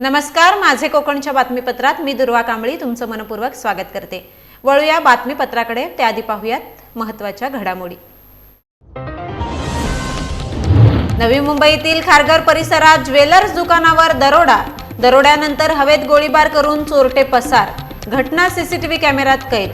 नमस्कार माझे कोकणच्या बातमीपत्रात मी दुर्वा कांबळी तुमचं मनपूर्वक स्वागत करते. वळूया बातमीपत्राकडे त्याआधी पाहूयात महत्त्वाच्या घडामोडी. नवी मुंबईतील खारघर परिसरात ज्वेलर्स दुकानावर दरोडा. दरोड्यानंतर हवेत गोळीबार करून चोरटे पसार. घटना सीसीटीव्ही कॅमेऱ्यात कैद.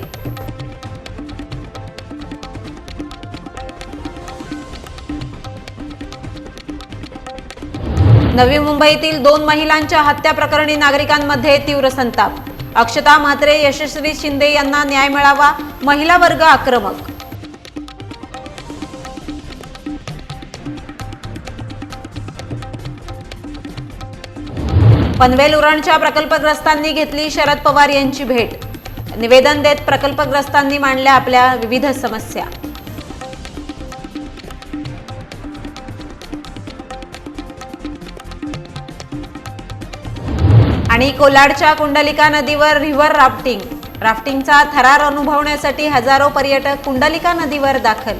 नवी मुंबईतील दोन महिलांच्या हत्या प्रकरणी नागरिकांमध्ये तीव्र संताप. अक्षता म्हात्रे यशस्वी शिंदे यांना न्याय मिळावा महिला वर्ग आक्रमक. पनवेल उरणच्या प्रकल्पग्रस्तांनी घेतली शरद पवार यांची भेट. निवेदन देत प्रकल्पग्रस्तांनी मांडल्या आपल्या विविध समस्या. आणि कोलाडच्या कुंडलिका नदीवर रिव्हर राफ्टिंग. राफ्टिंगचा थरार अनुभवण्यासाठी हजारो पर्यटक कुंडलिका नदीवर दाखल.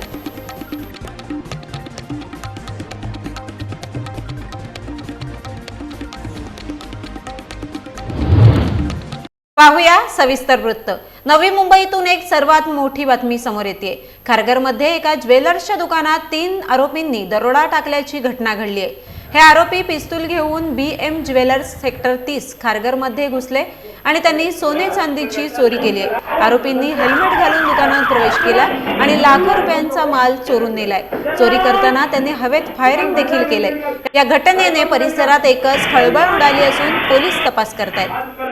पाहूया सविस्तर वृत्त. नवी मुंबईतून एक सर्वात मोठी बातमी समोर येते खारघरमध्ये एका ज्वेलर्सच्या दुकानात तीन आरोपींनी दरोडा टाकल्याची घटना घडली आहे हे आरोपी पिस्तूल घेऊन बी एम ज्वेलर्स सेक्टर तीस खारघरमध्ये घुसले आणि त्यांनी सोने चांदीची चोरी केली. आहे आरोपींनी हेल्मेट घालून दुकानात प्रवेश केला आणि लाखो रुपयांचा माल चोरून नेलाय. चोरी करताना त्यांनी हवेत फायरिंग देखील केलंय. या घटनेने परिसरात एकच खळबळ उडाली असून पोलीस तपास करतायत.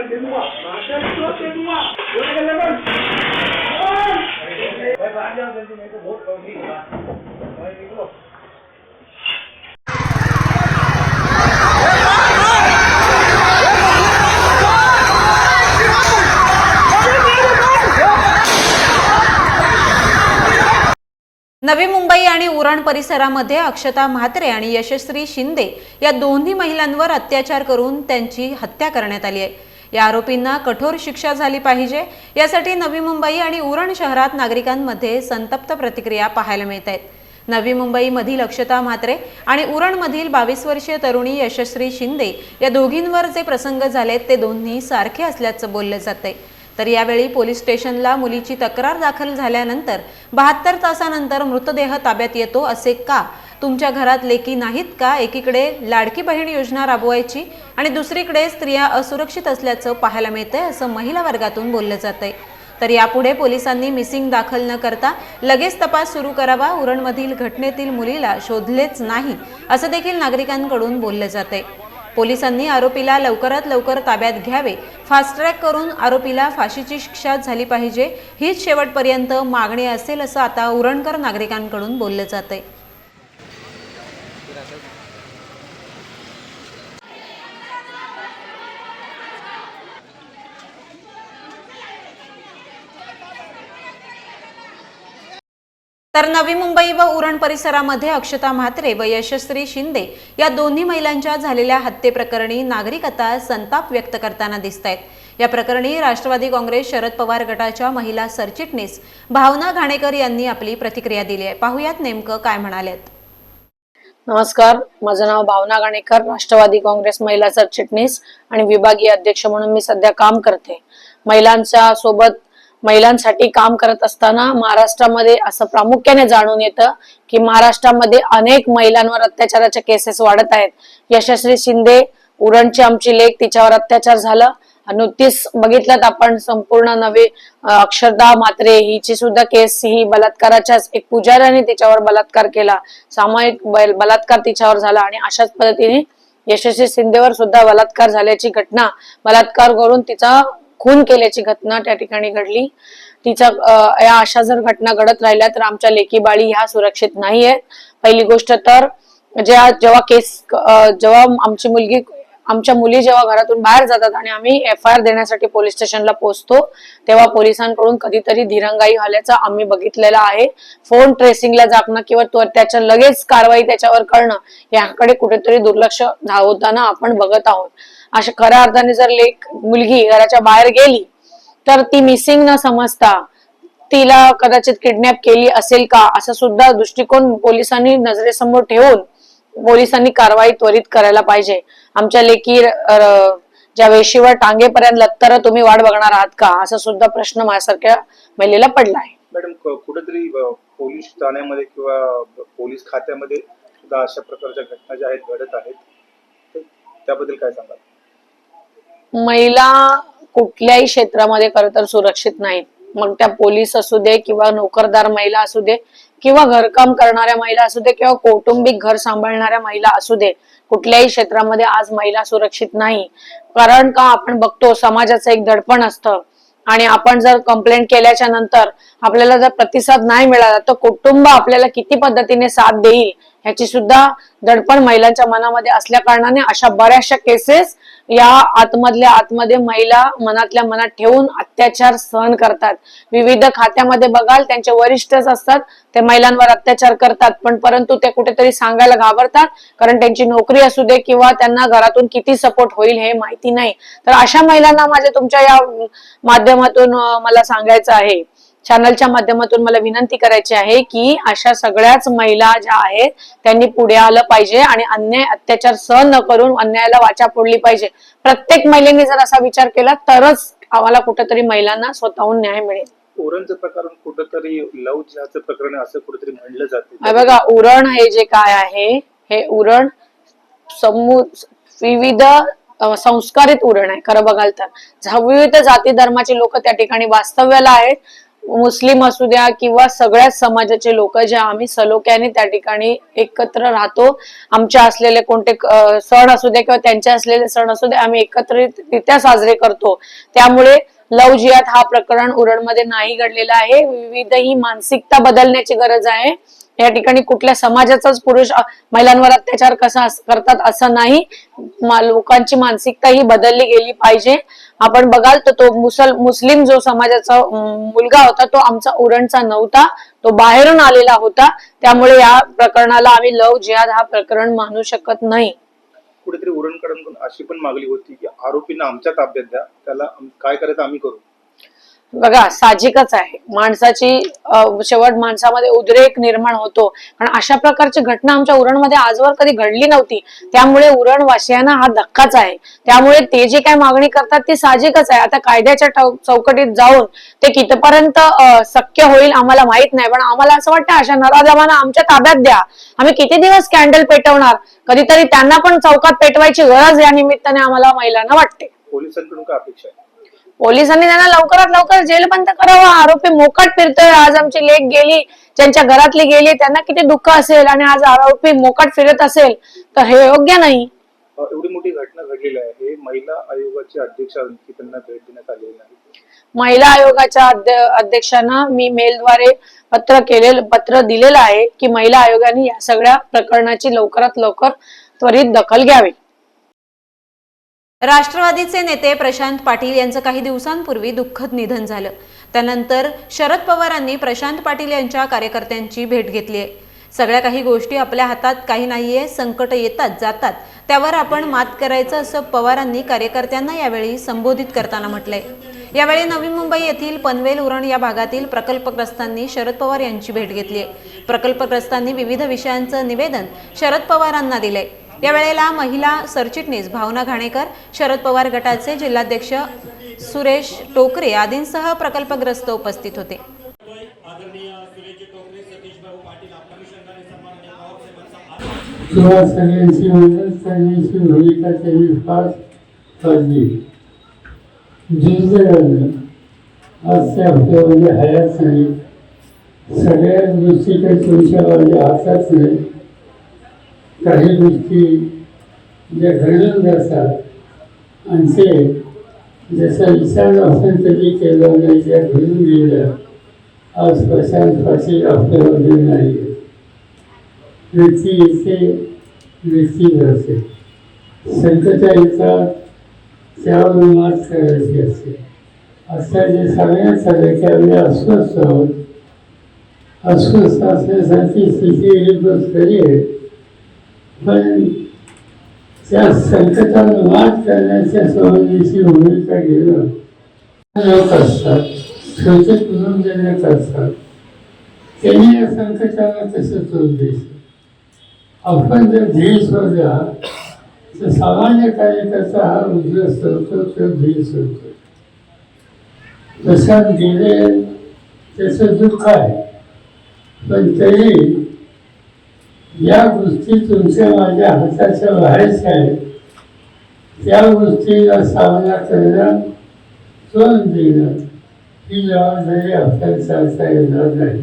नवी मुंबई आणि उरण परिसरामध्ये अक्षता म्हात्रे आणि यशस्वी शिंदे या दोन्ही महिलांवर अत्याचार करून त्यांची हत्या करण्यात आली आहे. या आरोपींना कठोर शिक्षा झाली पाहिजे. यासाठी नवी मुंबई आणि उरण शहरात नागरिकांमध्ये संतप्त प्रतिक्रिया पाहायला मिळत आहेत. नवी मुंबईमधील अक्षता म्हात्रे आणि उरणमधील बावीस वर्षीय तरुणी यशस्वी शिंदे या दोघींवर जे प्रसंग झालेत ते दोन्ही सारखे असल्याचं बोललं जातंय. तर यावेळी पोलीस स्टेशनला मुलीची तक्रार दाखल झाल्यानंतर बहात्तर तासानंतर मृतदेह ताब्यात येतो असे का? तुमच्या घरात लेकी नाहीत का? एकीकडे लाडकी बहीण योजना राबवायची आणि दुसरीकडे स्त्रिया असुरक्षित असल्याचं पाहायला मिळतंय असं महिला वर्गातून बोललं जातंय. तर यापुढे पोलिसांनी मिसिंग दाखल न करता लगेच तपास सुरू करावा. उरणमधील घटनेतील मुलीला शोधलेच नाही असं देखील नागरिकांकडून बोललं जातंय. पोलिसांनी आरोपीला लवकरात लवकर ताब्यात घ्यावे. फास्ट ट्रॅक करून आरोपीला फाशीची शिक्षा झाली पाहिजे. हीच शेवटपर्यंत मागणी असेल असं आता उरणकर नागरिकांकडून बोललं जातंय. तर नवी मुंबई व उरण परिसरामध्ये अक्षता म्हात्रे व यशस्वी शिंदे या दोन्ही महिलांच्या झालेल्या हत्येप्रकरणी नागरिक आता संताप व्यक्त करताना दिसत आहेत या प्रकरणी राष्ट्रवादी काँग्रेस शरद पवार गटाच्या महिला सरचिटणीस भावना घाणेकर यांनी आपली प्रतिक्रिया दिली आहे. पाहुयात नेमकं काय म्हणालेत. नमस्कार माझं नाव भावना गाणेकर राष्ट्रवादी काँग्रेस महिला सरचिटणीस आणि विभागीय अध्यक्ष म्हणून मी सध्या काम करते. महिलांच्या सोबत महिलांसाठी काम करत असताना महाराष्ट्रामध्ये असं प्रामुख्याने जाणून येतं की महाराष्ट्रामध्ये अनेक महिलांवर अत्याचाराच्या केसेस वाढत आहेत. यशस्वी शिंदे उरणची आमची लेख तिच्यावर अत्याचार झाला. नुकतीच बघितलं आपण संपूर्ण नवे अक्षरदा मात्रे हिची सुद्धा केस ही बलात्काराच्याच एक पुजाऱ्याने तिच्यावर बलात्कार केला. सामायिक बलात्कार तिच्यावर झाला आणि अशाच पद्धतीने यशस्वी शिंदेवर सुद्धा बलात्कार झाल्याची घटना बलात्कार करून तिचा खून केल्याची घटना त्या ठिकाणी घडली. तिचा या अशा जर घटना घडत राहिल्या तर आमच्या लेकी बाळी ह्या सुरक्षित नाही आहेत पहिली गोष्ट तर ज्या जेव्हा केस जेव्हा आमची मुलगी आमच्या मुली जेव्हा घरातून बाहेर जातात आणि आम्ही एफ आय आर देण्यासाठी पोलीस स्टेशनला पोहोचतो तेव्हा पोलिसांकडून कधीतरी धीरंगाई झाल्याचं आम्ही बघितलेला आहे. फोन ट्रेसिंगला जाणं किंवा त्याच्या लगेच कारवाई त्याच्यावर करणं याकडे कुठेतरी दुर्लक्ष धावताना होताना आपण बघत आहोत. अशा खऱ्या अर्थाने जर लेख मुलगी घराच्या बाहेर गेली तर ती मिसिंग न समजता तिला कदाचित किडनॅप केली असेल का असा सुद्धा दृष्टिकोन पोलिसांनी नजरेसमोर ठेवून पोलिसांनी कारवाई त्वरित करायला पाहिजे. आमच्या लेखी ज्या वेशीवर टांगेपर्यंत लत्तर तुम्ही वाट बघणार आहात का असा सुद्धा प्रश्न माझ्यासारख्या महिलेला पडला आहे. मॅडम कुठेतरी पोलीस ठाण्यामध्ये किंवा पोलीस खात्यामध्ये सुद्धा अशा प्रकारच्या घटना ज्या आहेत घडत आहेत त्याबद्दल काय सांगाल? महिला कुठल्याही क्षेत्रामध्ये खरं तर सुरक्षित नाहीत. मग त्या पोलीस असू दे किंवा नोकरदार महिला असू दे किंवा घरकाम करणाऱ्या महिला असू दे किंवा कौटुंबिक घर सांभाळणाऱ्या महिला असू दे कुठल्याही क्षेत्रामध्ये आज महिला सुरक्षित नाही. कारण का? आपण बघतो समाजाचं एक दडपण असतं. आणि आपण जर कंप्लेंट केल्याच्यानंतर आपल्याला जर प्रतिसाद नाही मिळाला तर कुटुंब आपल्याला किती पद्धतीने साथ देईल? ह्याची सुद्धा दडपण महिलांच्या मनामध्ये असल्या कारणाने अशा बऱ्याचशा केसेस या आतमधल्या आतमध्ये महिला मनातल्या मनात ठेवून अत्याचार सहन करतात. विविध खात्यामध्ये बघाल त्यांचे वरिष्ठच असतात ते महिलांवर अत्याचार करतात. पण परंतु ते कुठेतरी सांगायला घाबरतात कारण त्यांची नोकरी असू दे किंवा त्यांना घरातून किती सपोर्ट होईल हे माहिती नाही. तर अशा महिलांना माझे तुमच्या या माध्यमातून मला सांगायचं आहे. चॅनलच्या माध्यमातून मला विनंती करायची आहे की अशा सगळ्याच महिला ज्या आहेत त्यांनी पुढे आलं पाहिजे आणि अन्याय अत्याचार सहन न करून अन्यायाला वाचा फोडली पाहिजे. प्रत्येक महिलेने जर असा विचार केला तरच आम्हाला कुठेतरी महिलांना स्वतःहून न्याय मिळेल. उरणचं प्रकरण कुठंतरी लव जिहाचं प्रकरण असं कुठेतरी म्हणलं हे जाते बघा उरण हे जे काय आहे हे उरण समू विविध संस्कारित उरण आहे खरं बघाल तर. विविध जाती धर्माचे लोक त्या ठिकाणी वास्तव्याला आहेत. मुस्लिम असू द्या किंवा सगळ्याच समाजाचे लोक जे आम्ही सलोख्याने त्या ठिकाणी एकत्र राहतो. आमच्या असलेले कोणते सण असू दे किंवा त्यांचे असलेले सण असू दे आम्ही एकत्रितरित्या साजरे करतो. त्यामुळे लव जियात हा प्रकरण उरणमध्ये नाही घडलेला आहे. विविध ही मानसिकता बदलण्याची गरज आहे. या ठिकाणी कुठल्या समाजाचाच पुरुष महिलांवर अत्याचार कसा करतात असं नाही. मा- लोकांची मानसिकता ही बदलली गेली पाहिजे. आपण बघाल तर तो मुसल मुस्लिम जो समाजाचा मुलगा होता तो आमचा उरणचा नव्हता. तो बाहेरून आलेला होता. त्यामुळे या प्रकरणाला आम्ही लव जिहाद हा प्रकरण मानू शकत नाही. कुठेतरी उरणकडून अशी पण मागणी होती की आरोपींना आमच्या ताब्यात द्या. त्याला काय करायचं आम्ही करू? बघा साहजिकच आहे. माणसाची शेवट माणसामध्ये उद्रेक निर्माण होतो. पण अशा प्रकारची घटना आमच्या उरणमध्ये आजवर कधी घडली नव्हती. त्यामुळे उरणवासियांना हा धक्काच आहे. त्यामुळे ते जे काय मागणी करतात ते साहजिकच आहे. आता कायद्याच्या चौकटीत जाऊन ते कितपर्यंत शक्य होईल आम्हाला माहीत नाही. पण आम्हाला असं वाटतं अशा नराधमांना आमच्या ताब्यात द्या. आम्ही किती दिवस कॅन्डल पेटवणार? कधीतरी त्यांना पण चौकात पेटवायची गरज या निमित्ताने आम्हाला महिलांना वाटते. पोलिसांकडून काय अपेक्षा आहे? पोलिसांनी त्यांना लवकरात लवकर जेलबंद करावं. आरोपी मोकाट फिरतोय. आज आमची लेख गेली ज्यांच्या घरातली गेली त्यांना किती दुःख असेल आणि आज आरोपी मोकाट फिरत असेल तर हे योग्य नाही. एवढी मोठी घटना घडलेली आहे. हे महिला आयोगाचे अध्यक्ष आणखी त्यांना भेट देण्यात आलेली नाही? महिला आयोगाच्या अध्य- अध्यक्षांना मी मेलद्वारे पत्र केलेलं पत्र दिलेलं आहे की महिला आयोगाने या सगळ्या प्रकरणाची लवकरात लवकर त्वरित दखल घ्यावी. राष्ट्रवादीचे नेते प्रशांत पाटील यांचं काही दिवसांपूर्वी दुःखद निधन झालं. त्यानंतर शरद पवारांनी प्रशांत पाटील यांच्या कार्यकर्त्यांची भेट घेतली आहे. सगळ्या काही गोष्टी आपल्या हातात काही नाहीये संकट येतात जातात. त्यावर आपण मात करायचं असं पवारांनी कार्यकर्त्यांना यावेळी संबोधित करताना म्हटलंय. यावेळी नवी मुंबई येथील पनवेल उरण या भागातील प्रकल्पग्रस्तांनी शरद पवार यांची भेट घेतली आहे. प्रकल्पग्रस्तांनी विविध विषयांचं निवेदन शरद पवारांना दिलंय. यावेळेला महिला सरचिटणीस भावना घाणेकर शरद पवार गटाचे जिल्हाध्यक्ष सुरेश टोकरे आदींसह प्रकल्पग्रस्त उपस्थित होते. आदरणीय सुरेश नाही सगळ्याच गोष्टी काही तुमच्या माझ्या हातात नाही काही गोष्टी ज्या घडून जातात आणि ते जसा विचार असेल तरी केला नाही त्या घडून गेल्या आज प्रशांत पाटील नाही. आहे व्यक्ती येते व्यक्ती जाते संकटा येतात त्यावर मात करायची असते. आता जे सांगण्यात आलं की आम्ही अस्वस्थ आहोत अस्वस्थ असण्यासाठी स्थिती ही गोष्ट खरी आहे. पण त्या संकटावर मात करण्याच्या संबंधीची भूमिका घेणं लोक असतात. छोटे कुटुंबजनक असतात. त्यांनी या संकटाला कसं तोंड द्यायचं? आपण जर धीर सोडला तर सामान्य कार्यकर्ता हा उद्ध्वस्त होतो तो ध्येय सोडतो तशात गेले त्याचं दुःख आहे. पण तरी या गोष्टी तुमच्या माझ्या हाताच्या बाहेरच्या आहेत त्या गोष्टीला सामना करणं सोडून देणं ही जबाबदारी आपल्याला चालता येणार नाही.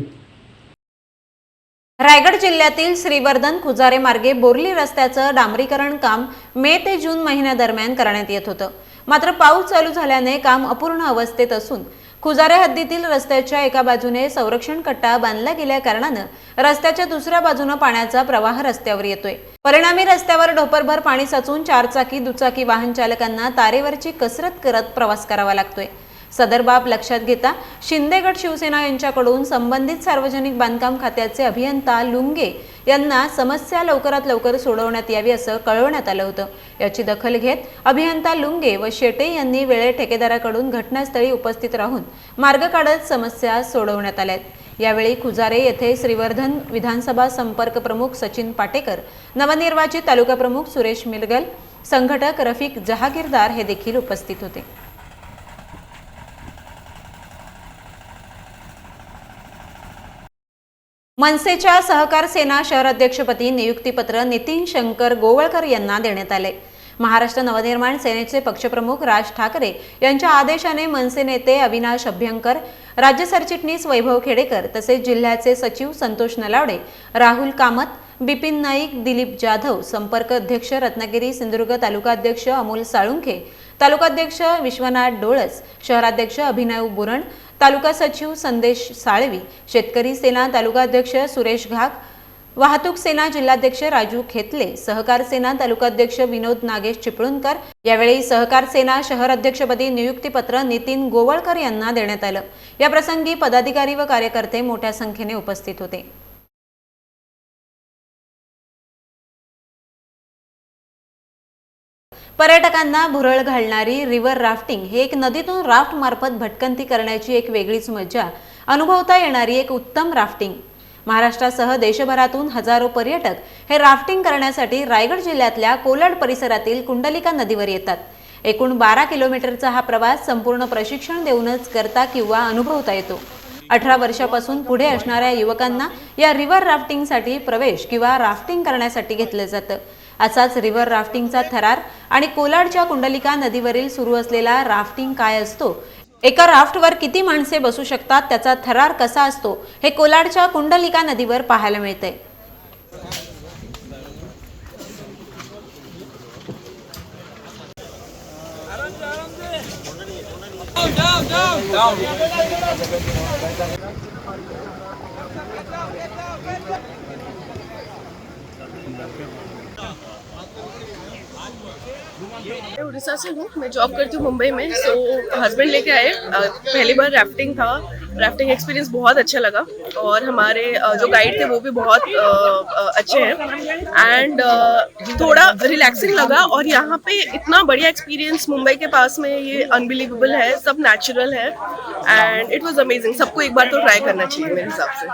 रायगड जिल्ह्यातील श्रीवर्धन खुजारे मार्गे बोरली रस्त्याचं डांबरीकरण काम मे ते जून महिन्यादरम्यान करण्यात येत होतं. मात्र पाऊस चालू झाल्याने काम अपूर्ण अवस्थेत असून खुजारे हद्दीतील रस्त्याच्या एका बाजूने संरक्षण कट्टा बांधला गेल्या कारणानं रस्त्याच्या दुसऱ्या बाजूनं पाण्याचा प्रवाह रस्त्यावर येतोय. परिणामी रस्त्यावर ढोपरभर पाणी साचून चारचाकी दुचाकी वाहन चालकांना तारेवरची कसरत करत प्रवास करावा लागतोय. सदर बाब लक्षात घेता शिंदेगड शिवसेना यांच्याकडून संबंधित सार्वजनिक बांधकाम खात्याचे अभियंता लुंगे यांना समस्या लवकरात लवकर सोडवण्यात यावी असं कळवण्यात आलं होतं. याची दखल घेत अभियंता लुंगे व शेटे यांनी वेळे ठेकेदाराकडून घटनास्थळी उपस्थित राहून मार्ग काढत समस्या सोडवण्यात आल्यात. यावेळी खुजारे येथे श्रीवर्धन विधानसभा संपर्क प्रमुख सचिन पाटेकर नवनिर्वाचित तालुका प्रमुख सुरेश मिलगल संघटक रफिक जहागीरदार हे देखील उपस्थित होते. मनसेच्या सहकार सेना शहराध्यक्षपदी नियुक्तीपत्र नितीन शंकर गोवळकर यांना देण्यात आले. महाराष्ट्र नवनिर्माण सेनेचे पक्षप्रमुख राज ठाकरे यांच्या आदेशाने मनसे नेते अविनाश अभ्यंकर राज्य सरचिटणीस वैभव खेडेकर तसेच जिल्ह्याचे सचिव संतोष नलावडे राहुल कामत बिपिन नाईक दिलीप जाधव संपर्क अध्यक्ष रत्नागिरी सिंधुदुर्ग तालुका अध्यक्ष अमोल साळुंखे तालुकाध्यक्ष विश्वनाथ डोळस शहराध्यक्ष अभिनव बुरण तालुका सचिव संदेश साळवी शेतकरी सेना तालुकाध्यक्ष सुरेश घाक वाहतूक सेना जिल्हाध्यक्ष राजू खेतले सहकार सेना तालुकाध्यक्ष विनोद नागेश चिपळूणकर यावेळी सहकार सेना शहर अध्यक्षपदी नियुक्तीपत्र नितीन गोवळकर यांना देण्यात आलं. या प्रसंगी पदाधिकारी व कार्यकर्ते मोठ्या संख्येने उपस्थित होते. पर्यटकांना भुरळ घालणारी रिव्हर राफ्टिंग हे एक नदीतून राफ्ट मार्फत भटकंती करण्याची एक वेगळीच मजा अनुभवता येणारी एक उत्तम राफ्टिंग महाराष्ट्रासह देशभरातून हजारो पर्यटक हे राफ्टिंग करण्यासाठी रायगड जिल्ह्यातल्या कोलड परिसरातील कुंडलिका नदीवर येतात. एकूण बारा किलोमीटरचा हा प्रवास संपूर्ण प्रशिक्षण देऊनच करता किंवा अनुभवता येतो. अठरा वर्षापासून पुढे असणाऱ्या युवकांना या रिव्हर राफ्टिंगसाठी प्रवेश किंवा राफ्टिंग करण्यासाठी घेतलं जातं. असाच रिव्हर राफ्टिंगचा थरार आणि कोलाडच्या कुंडलिका नदीवरील सुरू असलेला राफ्टिंग काय असतो? एका राफ्टवर किती माणसे बसू शकतात? त्याचा थरार कसा असतो? हे कोलाडच्या कुंडलिका नदीवर पाहायला मिळतंय. मैं उड़ीसा से हूँ। मैं जॉब करती हूँ मुंबई में सो हस्बैंड लेके आए। पहली बार राफ्टिंग था। राफ्टिंग एक्सपीरियंस बहुत अच्छा लगा। और हमारे जो गाइड थे वो भी बहुत अच्छे हैं। एंड थोड़ा रिलैक्सिंग लगा और यहाँ पे इतना बढ़िया एक्सपीरियंस मुंबई के पास में ये अनबिलीवेबल है, सब नेचुरल है। एंड इट वाज अमेजिंग सबको एक बार तो ट्राई करना चाहिए मेरे हिसाब से।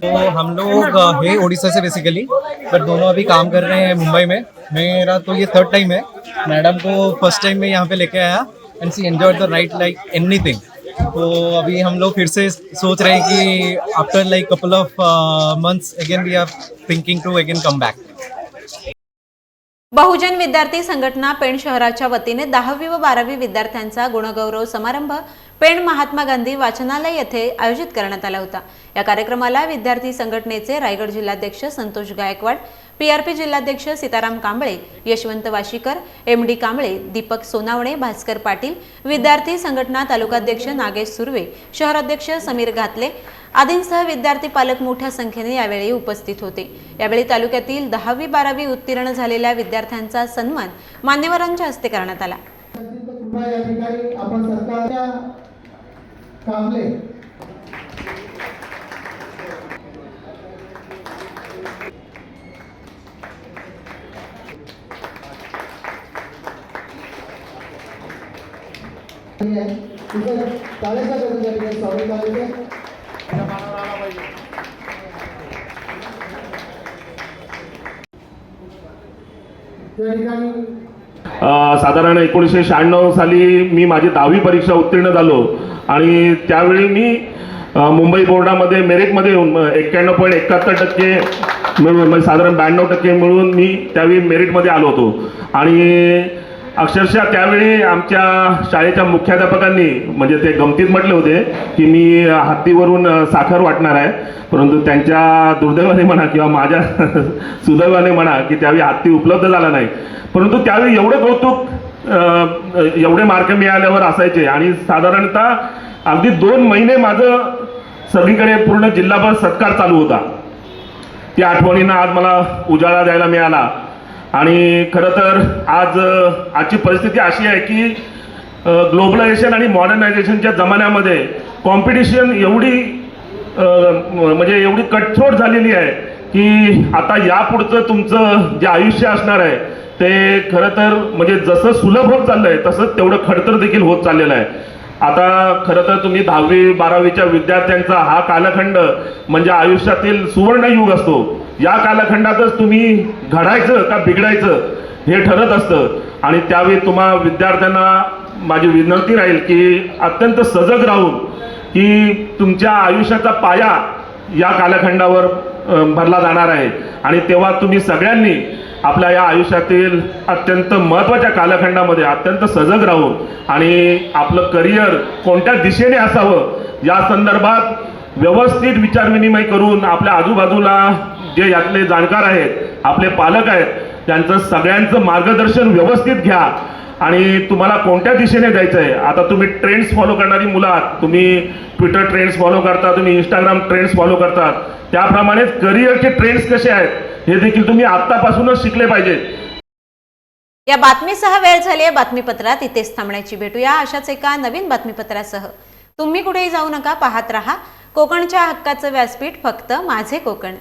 तो हम लोग है उड़ीसा से बेसिकली बट दोनों अभी काम कर रहे हैं मुंबई में। मेरा तो ये थर्ड टाइम है। मैडम को फर्स्ट टाइम में यहाँ पे लेके आया and see enjoy the ride like anything तो अभी हम लोग फिर से सोच रहे हैं कि after like couple of months again we are thinking to again come back Bahujan विद्यार्थी संघटना पेण शहराच्या वतीने दहावी व बारावी विद्यार्थ्यांचा गुणगौरव समारंभ पेण महात्मा गांधी वाचनालय येथे आयोजित करण्यात आला होता. या कार्यक्रमाला विद्यार्थी संघटनेचे रायगड जिल्हाध्यक्ष संतोष गायकवाड पीआरपी जिल्हाध्यक्ष सीताराम कांबळे यशवंत वाशीकर एम डी कांबळे दीपक सोनावणे भास्कर पाटील विद्यार्थी संघटना तालुकाध्यक्ष नागेश सुर्वे शहराध्यक्ष समीर घातले आदींसह विद्यार्थी पालक मोठ्या संख्येने यावेळी उपस्थित होते. यावेळी तालुक्यातील दहावी बारावी उत्तीर्ण झालेल्या विद्यार्थ्यांचा सन्मान मान्यवरांच्या हस्ते करण्यात आला. कांबले ठिकाणी स्वागत त्या ठिकाणी साधारण एकोणीसशे शहाण्णव साली मी माझी दहावी परीक्षा उत्तीर्ण झालो. आणि त्यावेळी मी मुंबई बोर्डामध्ये मेरिटमध्ये येऊन एक्क्याण्णव पॉईंट एकाहत्तर टक्के मिळून म्हणजे साधारण ब्याण्णव टक्के मिळून मी त्यावेळी मेरिटमध्ये आलो होतो. आणि अक्षरशः त्यावेळी आमच्या शाळेच्या मुख्याध्यापकांनी म्हणजे ते गमतीत म्हटले होते की मी हत्तीवरून साखर वाटणार आहे. परंतु त्यांच्या दुर्दैवाने म्हणा किंवा माझ्या सुदैवाने म्हणा की त्यावेळी हत्ती उपलब्ध झाला नाही. परंतु त्यावेळी एवढं कौतुक एवढे मार्क मिळाल्यावर असायचे. आणि साधारणतः अगदी दोन महिने माझं सगळीकडे पूर्ण जिल्हाभर सत्कार चालू होता. त्या आठवणींना आज मला उजाळा द्यायला मिळाला. आणि खरं तर आज आजची परिस्थिती अशी आहे की ग्लोबलायझेशन आणि मॉडर्नायझेशनच्या जमान्यामध्ये कॉम्पिटिशन एवढी म्हणजे एवढी कटथ्रोट झालेली आहे की आता यापुढचं तुमचं जे आयुष्य असणार आहे ते खरं तर म्हणजे जसं सुलभ होत चाललंय तसंच तेवढं खडतर देखील होत चाललेलं आहे. आता खरं तर तुम्ही दहावी बारावीच्या विद्यार्थ्यांचा हा कालखंड म्हणजे आयुष्यातील सुवर्णयुग असतो. या कालखंडातच तुम्ही घडायचं का बिघडायचं हे ठरत असतं. आणि त्यावेळी तुम्हा विद्यार्थ्यांना माझी विनंती राहील की अत्यंत सजग राहून की तुमच्या आयुष्याचा पाया या कालखंडावर भरला जाणार आहे. आणि तेव्हा तुम्ही सगळ्यांनी आपल्या या आयुष्यातील अत्यंत महत्त्वाच्या कालखंडामध्ये अत्यंत सजग राहून आणि आपलं करिअर कोणत्या दिशेने असावं या संदर्भात व्यवस्थित विचारविनिमय करून आपल्या आजूबाजूला जे यातले जाणकार आहेत आपले पालक आहेत त्यांचं सगळ्यांचं मार्गदर्शन व्यवस्थित घ्या. आणि तुम्हाला कोणत्या दिशेने जायचं आहे आता तुम्ही ट्रेंड्स फॉलो करणारी मुलं आहात. तुम्ही ट्विटर ट्रेंड्स फॉलो करता तुम्ही इंस्टाग्राम ट्रेंड्स फॉलो करतात. त्याप्रमाणेच करिअरचे ट्रेंड्स कसे आहेत हे देखील तुम्ही आतापासूनच शिकले पाहिजे. या बातमीसह वेळ झाली आहे बातमीपत्रात इथेच थांबण्याची भेटूया. अशाच एका नवीन बातमीपत्रासह. तुम्ही कुठेही जाऊ नका पाहत राहा. कोकणच्या हक्काचं व्यासपीठ फक्त माझे कोकण.